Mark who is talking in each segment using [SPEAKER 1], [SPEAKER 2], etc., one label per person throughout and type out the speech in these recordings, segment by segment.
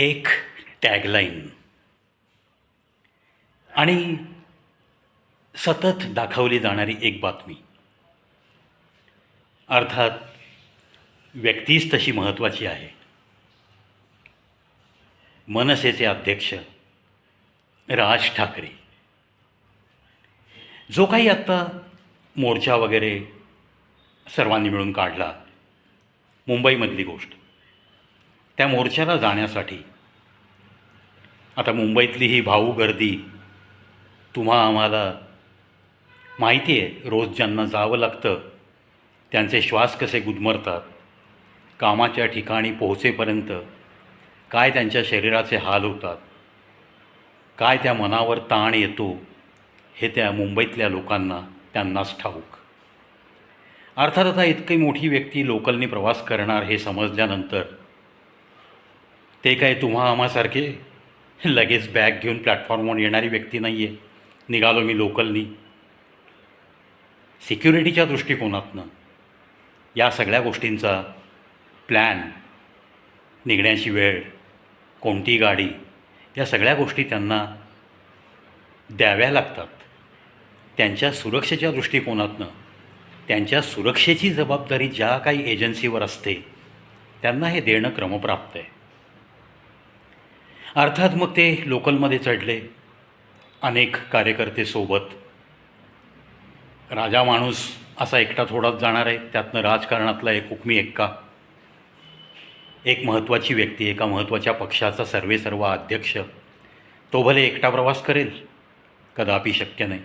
[SPEAKER 1] एक टॅगलाईन. आणि सतत दाखवली जाणारी एक बातमी. अर्थात व्यक्तीच तशी महत्त्वाची आहे. मनसेचे अध्यक्ष राज ठाकरे. जो काही आत्ता मोर्चा वगैरे सर्वांनी मिळून काढला मुंबईमधली गोष्ट. त्या मोर्चाला जाण्यासाठी आता मुंबईतली ही भाऊ गर्दी तुम्हा आम्हाला माहिती आहे रोज ज्यांना जावं लागतं त्यांचे श्वास कसे गुदमरतात कामाच्या ठिकाणी पोहोचेपर्यंत काय त्यांच्या शरीराचे हाल होतात काय त्या मनावर ताण येतो हे त्या मुंबईतल्या लोकांना त्यांनाच ठाऊक. अर्थात आता इतकी मोठी व्यक्ती लोकलनी प्रवास करणार हे समजल्यानंतर ते काय तुम्हा आम्हासारखे लगेच बॅग घेऊन प्लॅटफॉर्मवर येणारी व्यक्ती नाही आहे निघालो मी लोकलनी सिक्युरिटीच्या दृष्टिकोनातनं या सगळ्या गोष्टींचा प्लॅन निघण्याची वेळ कोणती गाडी या सगळ्या गोष्टी त्यांना द्याव्या लागतात. त्यांच्या सुरक्षेच्या दृष्टिकोनातनं त्यांच्या सुरक्षेची जबाबदारी ज्या काही एजन्सीवर असते त्यांना हे देणं क्रमप्राप्त आहे. अर्थात मग ते लोकलमध्ये चढले. अनेक कार्यकर्ते सोबत. राजा माणूस असा एकटा थोडाच जाणार आहे त्यातनं राजकारणातला एक हुकमी एक्का. एक महत्त्वाची व्यक्ती एका महत्त्वाच्या पक्षाचा सर्वे सर्व अध्यक्ष. तो भले एकटा प्रवास करेल कदापि शक्य नाही.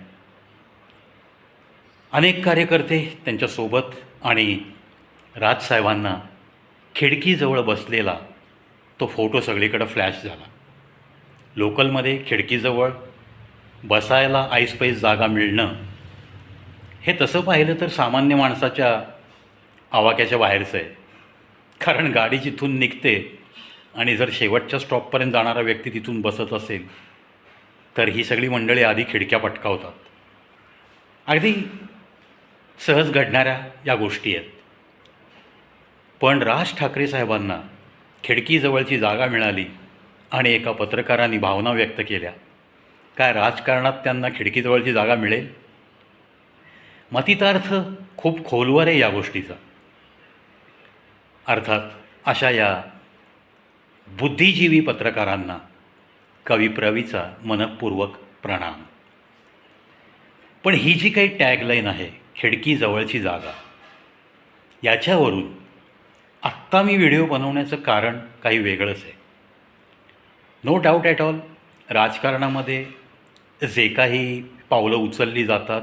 [SPEAKER 1] अनेक कार्यकर्ते त्यांच्यासोबत आणि राजसाहेबांना खिडकीजवळ बसलेला तो फोटो सगळीकडं फ्लॅश झाला. लोकलमध्ये खिडकीजवळ बसायला ऐसपैस जागा मिळणं हे तसं पाहिलं तर सामान्य माणसाच्या आवाक्याच्या बाहेरचं आहे. कारण गाडी जिथून निघते आणि जर शेवटच्या स्टॉपपर्यंत जाणारा व्यक्ती तिथून बसत असेल तर ही सगळी मंडळी आधी खिडक्या पटकावतात. अगदी सहज घडणाऱ्या या गोष्टी आहेत. पण राज ठाकरे साहेबांना खिडकीजवळची जागा मिळाली आणि एका पत्रकारांनी भावना व्यक्त केल्या. काय राजकारणात त्यांना खिडकीजवळची जागा मिळेल? मतितार्थ खूप खोलवर आहे या गोष्टीचा. अर्थात अशा या बुद्धिजीवी पत्रकारांना कविप्रवीचा मनपूर्वक प्रणाम. पण ही जी काही टॅगलाईन आहे खिडकीजवळची जागा याच्यावरून आत्ता मी व्हिडिओ बनवण्याचं कारण काही वेगळंच आहे. नो डाऊट ॲट ऑल राजकारणामध्ये जे काही पावलं उचलली जातात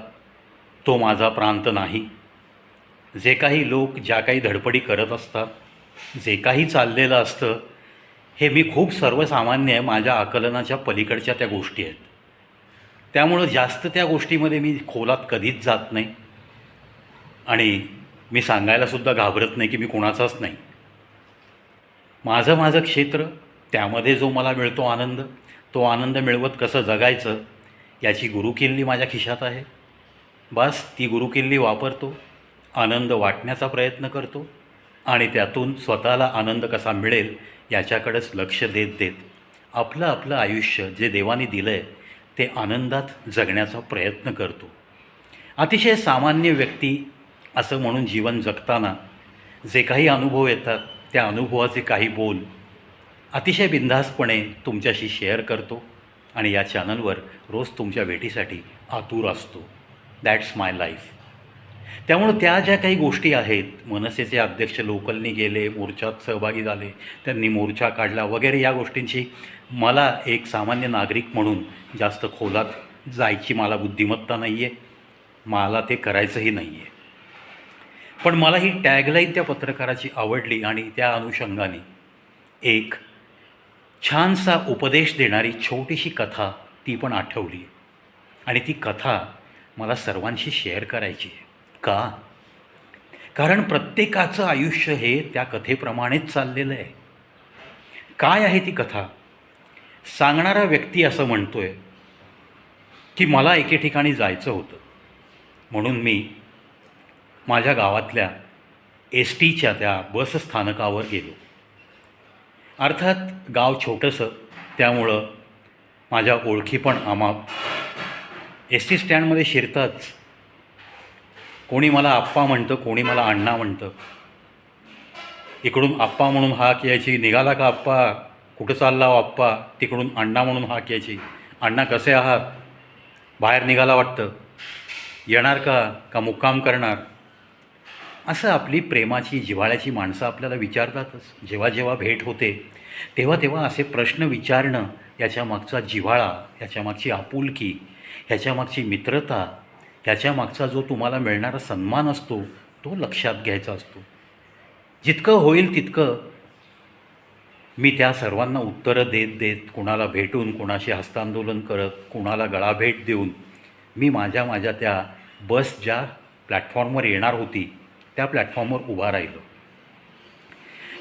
[SPEAKER 1] तो माझा प्रांत नाही. जे काही लोक ज्या काही धडपडी करत असतात जे काही चाललेलं असतं हे मी खूप सर्वसामान्य आहे माझ्या आकलनाच्या पलीकडच्या त्या गोष्टी आहेत. त्यामुळं जास्त त्या गोष्टीमध्ये मी खोलात कधीच जात नाही. आणि मी सांगायलासुद्धा घाबरत नाही की मी कोणाचाच नाही. माझं माझं क्षेत्र त्यामध्ये जो मला मिळतो आनंद तो आनंद मिळवत कसं जगायचं याची गुरुकिल्ली माझ्या खिशात आहे. बस ती गुरुकिल्ली वापरतो आनंद वाटण्याचा प्रयत्न करतो आणि त्यातून स्वतःला आनंद कसा मिळेल याच्याकडेच लक्ष देत देत आपलं आपलं आयुष्य जे देवाने दिलं आहे ते आनंदात जगण्याचा प्रयत्न करतो. अतिशय सामान्य व्यक्ती असं म्हणून जीवन जगताना जे काही अनुभव येतात त्या अनुभवाचे काही बोल अतिशय बिनधास्तपणे तुमच्याशी शेअर करतो आणि या चॅनलवर रोज तुमच्या भेटीसाठी आतुर असतो. दॅट्स माय लाईफ त्यामुळं त्या ज्या काही गोष्टी आहेत मनसेचे अध्यक्ष लोकलनी गेले मोर्चात सहभागी झाले त्यांनी मोर्चा काढला वगैरे या गोष्टींची मला एक सामान्य नागरिक म्हणून जास्त खोलात जायची मला बुद्धिमत्ता नाही आहे मला ते करायचंही नाही आहे पण मला ही टॅगलाईन त्या पत्रकाराची आवडली आणि त्या अनुषंगाने एक छानसा उपदेश देणारी छोटीशी कथा ती पण आठवली. आणि ती कथा मला सर्वांशी शेअर करायची. आहे का? कारण प्रत्येकाचं आयुष्य हे त्या कथेप्रमाणेच चाललेलं आहे. काय आहे ती कथा? सांगणारा व्यक्ती असं म्हणतोय की मला एके ठिकाणी जायचं होतं. म्हणून मी माझ्या गावातल्या एस टीच्या त्या बसस्थानकावर गेलो. अर्थात गाव छोटंसं त्यामुळं माझ्या ओळखी पण आमाप एस टी स्टँडमध्ये शिरताच. कोणी मला आप्पा म्हणतं कोणी मला अण्णा म्हणतं. इकडून आप्पा म्हणून हाक यायची निघाला का आप्पा? कुठं चालला हो आप्पा? तिकडून अण्णा म्हणून हाक यायची अण्णा कसे आहात? बाहेर निघाला वाटतं. येणार का? का मुक्काम करणार? असं आपली प्रेमाची जिव्हाळ्याची माणसं आपल्याला विचारतातच. जेव्हा जेव्हा भेट होते तेव्हा तेव्हा असे प्रश्न विचारणं याच्या मागचा जिव्हाळा याच्यामागची आपुलकी ह्याच्यामागची मित्रता ह्याच्यामागचा जो तुम्हाला मिळणारा सन्मान असतो तो लक्षात घ्यायचा असतो. जितकं होईल तितकं मी त्या सर्वांना उत्तरं देत देत कुणाला भेटून कुणाशी हस्तांदोलन करत कुणाला गळाभेट देऊन मी माझ्या माझ्या त्या बस ज्या प्लॅटफॉर्मवर येणार होती त्या प्लॅटफॉर्मवर उभा राहिलो.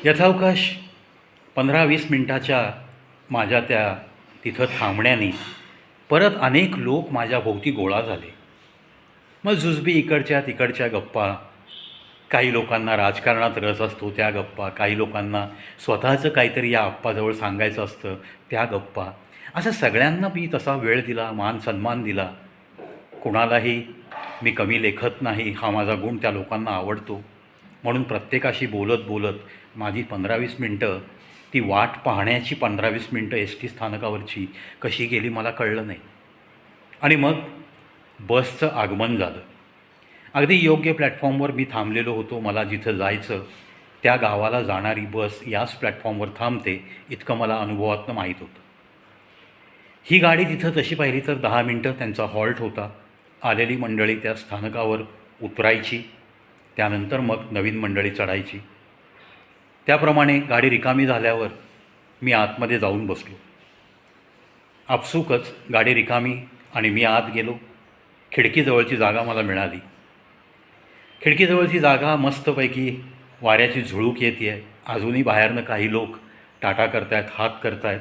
[SPEAKER 1] यथावकाश पंधरा वीस मिनटाच्या माझ्या त्या तिथं थांबण्याने परत अनेक लोक माझ्या भोवती गोळा झाले. मग जुजबी इकडच्या तिकडच्या गप्पा काही लोकांना राजकारणात रस असतो त्या गप्पा काही लोकांना स्वतःचं काहीतरी या आप्पाजवळ सांगायचं असतं त्या गप्पा. असं सगळ्यांना मी तसा वेळ दिला मान सन्मान दिला. कुणालाही मी कमी लेखत नाही हा माझा गुण त्या लोकांना आवडतो. म्हणून प्रत्येकाशी बोलत बोलत माझी पंधरा वीस मिनटं ती वाट पाहण्याची पंधरा वीस मिनटं एस टी स्थानकावरची कशी गेली मला कळलं नाही. आणि मग बसचं आगमन झालं. अगदी योग्य प्लॅटफॉर्मवर मी थांबलेलो होतो मला जिथं जायचं त्या गावाला जाणारी बस याच प्लॅटफॉर्मवर थांबते इतकं मला अनुभवातनं माहीत होतं. ही गाडी तिथं तशी पाहिली तर दहा मिनटं त्यांचा हॉल्ट होता. आलेली मंडळी त्या स्थानकावर उतरायची त्यानंतर मग नवीन मंडळी चढायची. त्याप्रमाणे गाडी रिकामी झाल्यावर मी आतमध्ये जाऊन बसलो. आपसूकच गाडी रिकामी आणि मी आत गेलो. खिडकीजवळची जागा मला मिळाली. खिडकीजवळची जागा मस्तपैकी वाऱ्याची झुळूक येते आहे अजूनही बाहेरनं काही लोक टाटा करतायत हात करतायत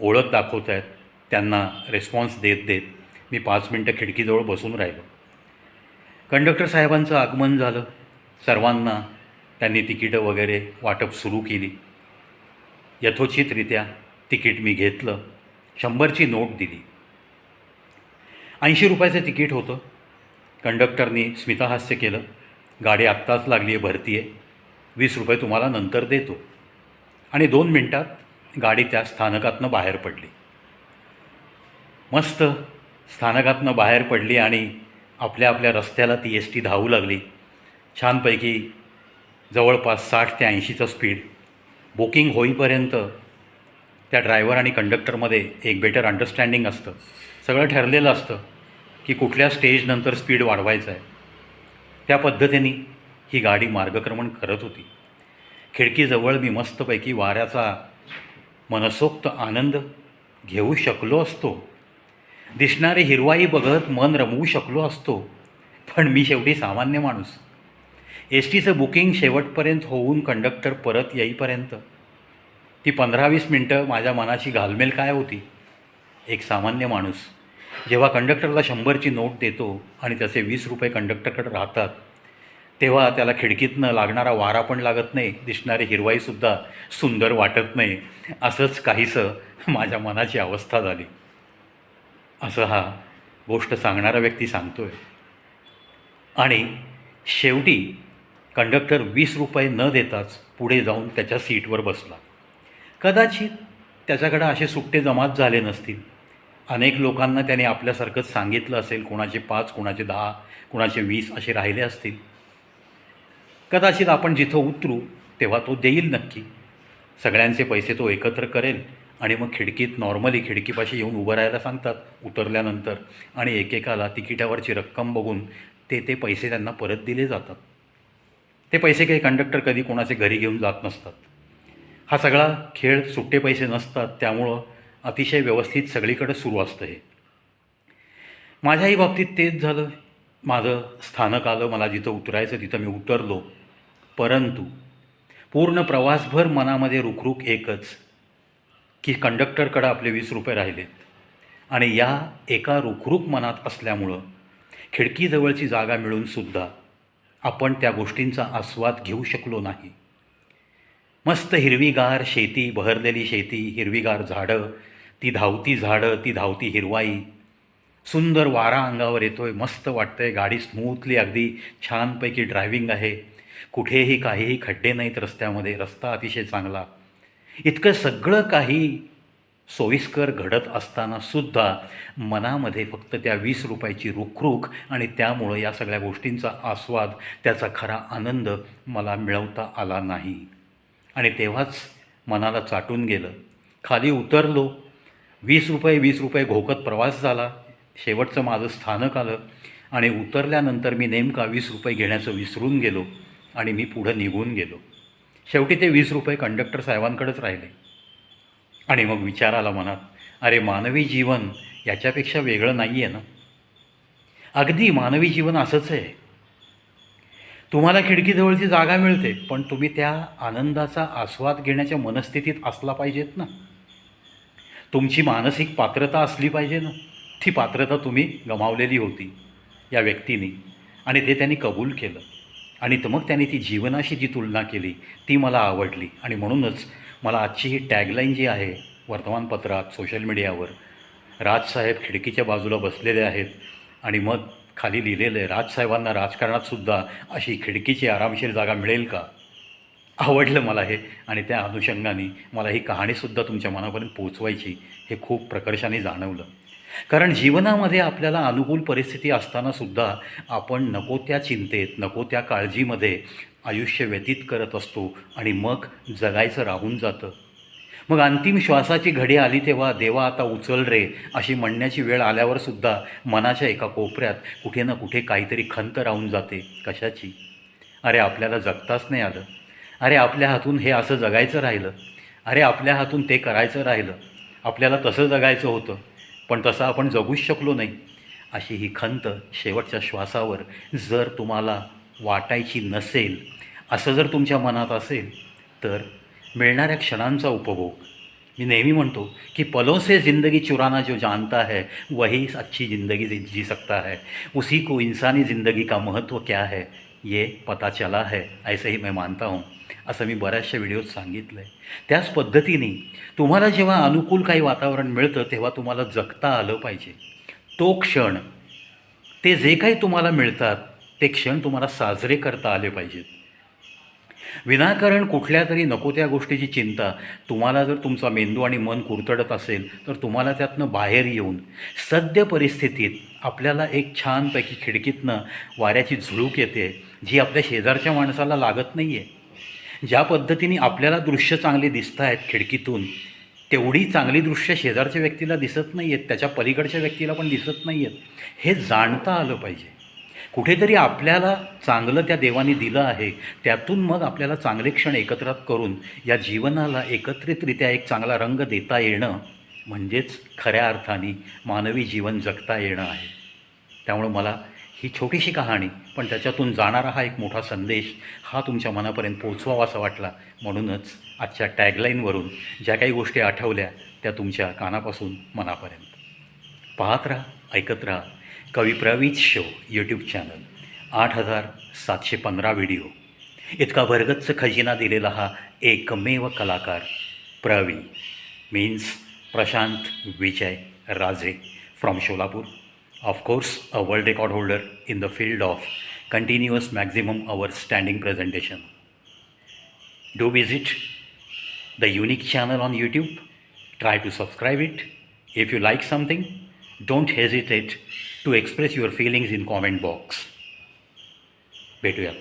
[SPEAKER 1] ओळख दाखवत आहेत त्यांना रेस्पॉन्स देत देत. मी पाच मिनटं खिडकीजवळ बसून राहिलो. कंडक्टर साहेबांचं आगमन झालं. सर्वांना त्यांनी तिकीटं वगैरे वाटप सुरू केली. यथोचितरित्या तिकीट मी घेतलं. शंभरची नोट दिली. ऐंशी रुपयाचं तिकीट होतं. कंडक्टरनी स्मितहास्य केलं. गाडी आत्ताच लागली आहे भरती आहे वीस रुपये तुम्हाला नंतर देतो. आणि दोन मिनटात गाडी त्या स्थानकातनं बाहेर पडली. मस्त स्थानकातनं बाहेर पडली आणि आपल्या आपल्या रस्त्याला ती एस टी धावू लागली. छानपैकी जवळपास साठ ते ऐंशीचं स्पीड. बुकिंग होईपर्यंत त्या ड्रायव्हर आणि कंडक्टरमध्ये एक बेटर अंडरस्टँडिंग असतं. सगळं ठरलेलं असतं की कुठल्या स्टेजनंतर स्पीड वाढवायचं आहे. त्या पद्धतीने ही गाडी मार्गक्रमण करत होती. खिडकीजवळ मी मस्तपैकी वाऱ्याचा मनसोक्त आनंद घेऊ शकलो असतो. दिसणारी हिरवाई बघत मन रमवू शकलो असतो पण मी शेवटी सामान्य माणूस. एस टीचं बुकिंग शेवटपर्यंत होऊन कंडक्टर परत येईपर्यंत. ती पंधरा वीस मिनटं माझ्या मनाची घालमेल काय होती? एक सामान्य माणूस. जेव्हा कंडक्टरला शंभरची नोट देतो आणि त्याचे वीस रुपये कंडक्टरकडे राहतात तेव्हा त्याला खिडकीतनं लागणारा वारा पण लागत नाही दिसणारी हिरवाईसुद्धा सुंदर वाटत नाही असंच काहीसं माझ्या मनाची अवस्था झाली. असं हा गोष्ट सांगणारा व्यक्ती सांगतो आहे आणि शेवटी कंडक्टर वीस रुपये न देताच पुढे जाऊन त्याच्या सीटवर बसला. कदाचित त्याच्याकडं असे सुट्टे जमात झाले नसतील. अनेक लोकांना त्याने आपल्यासारखंच सांगितलं असेल कोणाचे पाच कोणाचे दहा कोणाचे वीस असे राहिले असतील. कदाचित आपण जिथं उतरू तेव्हा तो देईल नक्की. सगळ्यांचे पैसे तो एकत्र करेल. आणि मग खिडकीत नॉर्मली खिडकीपाशी येऊन उभं राहायला सांगतात उतरल्यानंतर. आणि एकेकाला तिकिटावरची रक्कम बघून ते ते पैसे त्यांना परत दिले जातात. ते पैसे काही कंडक्टर कधी कोणाचे घरी घेऊन जात नसतात. हा सगळा खेळ सुट्टे पैसे नसतात त्यामुळं अतिशय व्यवस्थित सगळीकडे सुरू असतं हे. माझ्याही बाबतीत तेच झालं. माझं स्थानक आलं मला जिथं उतरायचं तिथं मी उतरलो. परंतु पूर्ण प्रवासभर मनामध्ये रुखरुख एकच की कंडक्टरकडं आपले वीस रुपये राहिलेत आणि या एका रुखरुख मनात असल्यामुळं खिडकीजवळची जागा मिळूनसुद्धा आपण त्या गोष्टींचा आस्वाद घेऊ शकलो नाही. मस्त हिरवीगार शेती बहरलेली शेती हिरवीगार झाडं ती धावती झाडं ती धावती हिरवाई. सुंदर वारा अंगावर येतोय मस्त वाटतंय गाडी स्मूथली अगदी छानपैकी ड्रायव्हिंग आहे. कुठेही काहीही खड्डे नाहीत रस्त्यामध्ये रस्ता अतिशय चांगला. इतकं सगळं काही सोयीस्कर घडत असताना सुद्धा मनामध्ये फक्त त्या वीस रुपयाची रुखरुख आणि त्यामुळं या सगळ्या गोष्टींचा आस्वाद त्याचा खरा आनंद मला मिळवता आला नाही. आणि तेव्हाच मनाला चाटून गेलं. खाली उतरलो. वीस रुपये वीस रुपये घोकत प्रवास झाला. शेवटचं माझं स्थानक आलं. आणि उतरल्यानंतर मी नेमका वीस रुपये घेण्याचं विसरून गेलो आणि मी पुढं निघून गेलो. शेवटी ते वीस रुपये कंडक्टर साहेबांकडेच राहिले. आणि मग विचार आला मनात अरे मानवी जीवन याच्यापेक्षा वेगळं नाही आहे ना? अगदी मानवी जीवन असंच आहे. तुम्हाला खिडकीजवळची जागा मिळते पण तुम्ही त्या आनंदाचा आस्वाद घेण्याच्या मनस्थितीत असला पाहिजेत ना? तुमची मानसिक पात्रता असली पाहिजे ना? ती पात्रता तुम्ही गमावलेली होती या व्यक्तीने आणि ते त्यांनी कबूल केलं. आणि तर मग त्यांनी ती जीवनाशी जी तुलना केली ती मला आवडली. आणि म्हणूनच मला आजची ही टॅगलाईन जी आहे वर्तमानपत्रात सोशल मीडियावर राजसाहेब खिडकीच्या बाजूला बसलेले आहेत आणि मग खाली लिहिलेलं आहे राजसाहेबांना राजकारणातसुद्धा अशी खिडकीची आरामशीर जागा मिळेल का? आवडलं मला हे आणि त्या अनुषंगाने मला ही कहाणीसुद्धा तुमच्या मनापर्यंत पोचवायची हे खूप प्रकर्षाने जाणवलं. कारण जीवनामध्ये आपल्याला अनुकूल परिस्थिती असतानासुद्धा आपण नको त्या चिंतेत नको त्या काळजीमध्ये आयुष्य व्यतीत करत असतो आणि मग जगायचं राहून जातं. मग अंतिम श्वासाची घडी आली तेव्हा देवा आता उचल रे अशी म्हणण्याची वेळ आल्यावर सुद्धा मनाच्या एका कोपऱ्यात कुठे ना कुठे काहीतरी खंत राहून जाते. कशाची? अरे आपल्याला जगताच नाही आलं. अरे आपल्या हातून हे असं जगायचं राहिलं. अरे आपल्या हातून ते करायचं राहिलं. आपल्याला तसं जगायचं होतं. पण तसं आपण जगूच शकलो नाही. अशी ही खंत शेवटच्या श्वासावर जर तुम्हाला वाटायची नसेल असं जर तुमच्या मनात असेल तर मिळणाऱ्या क्षणांचा उपभोग. मी नेहमी म्हणतो की पलों से ज़िंदगी चुराना जो जानता है वही अच्छी ज़िंदगी जी सकता है. उसी को इंसानी ज़िंदगी का महत्त्व क्या है? ये पता चला है ऐसे ही मैं मानता हूँ असं मी बऱ्याचशा व्हिडिओत सांगितलं आहे त्याच पद्धतीने तुम्हाला जेव्हा अनुकूल काही वातावरण मिळतं तेव्हा तुम्हाला जगता आलं पाहिजे. तो क्षण ते जे काही तुम्हाला मिळतात ते क्षण तुम्हाला साजरे करता आले पाहिजेत. विनाकारण कुठल्या तरी नको त्या गोष्टीची चिंता तुम्हाला जर तुमचा मेंदू आणि मन कुरतडत असेल तर तुम्हाला त्यातनं बाहेर येऊन सद्य परिस्थितीत आपल्याला एक छानपैकी खिडकीतनं वाऱ्याची झुळूक येते जी आपल्या शेजारच्या माणसाला लागत नाही आहे ज्या पद्धतीने आपल्याला दृश्य चांगली दिसत आहेत खिडकीतून तेवढी चांगली दृश्य शेजारच्या व्यक्तीला दिसत नाही आहेत त्याच्या पलीकडच्या व्यक्तीला पण दिसत नाही आहेत हे जाणता आलं पाहिजे. कुठेतरी आपल्याला चांगलं त्या देवाने दिलं आहे त्यातून मग आपल्याला चांगले क्षण एकत्र करून या जीवनाला एकत्रितरित्या एक चांगला रंग देता येणं म्हणजेच खऱ्या अर्थाने मानवी जीवन जगता येणं आहे. त्यामुळं मला ही छोटीशी कहाणी पण त्याच्यातून जाणारा हा एक मोठा संदेश हा तुमच्या मनापर्यंत पोचवावा असा वाटला. म्हणूनच आजच्या टॅगलाईनवरून ज्या काही गोष्टी आठवल्या त्या तुमच्या कानापासून मनापर्यंत. पाहत राहा ऐकत राहा. कवी प्रवीत शो यूट्यूब चॅनल आठ हजार सातशे पंधरा व्हिडिओ इतका भरगच्च खजिना दिलेला हा एकमेव कलाकार Pravi means Prashant Vijay Raje from of course, a world record holder in the field of continuous maximum hour standing presentation. Do visit the unique channel on YouTube. Try to subscribe it. If you like something, don't hesitate to express your feelings in comment box. Betuya.